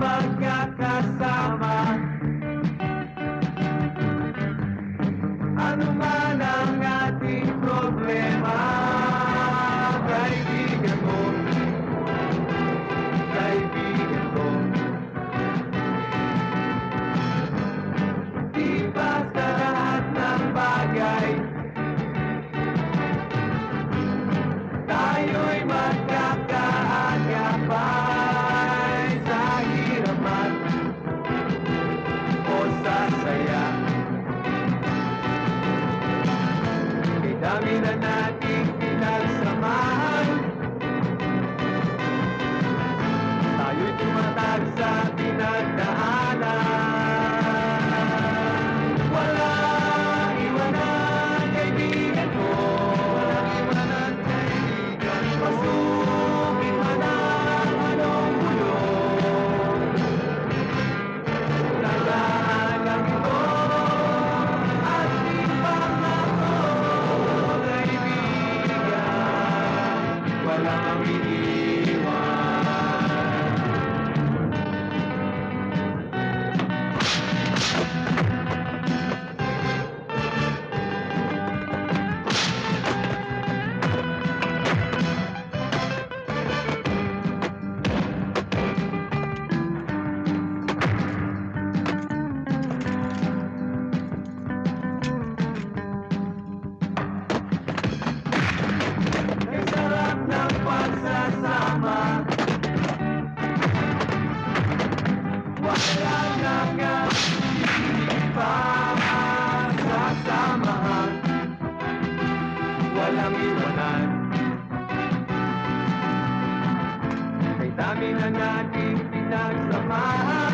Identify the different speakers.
Speaker 1: magkakasama Ano man sasaya Kay dami na nating pinagsamahan. walang iwanan. May dami na nating pinagsamahan.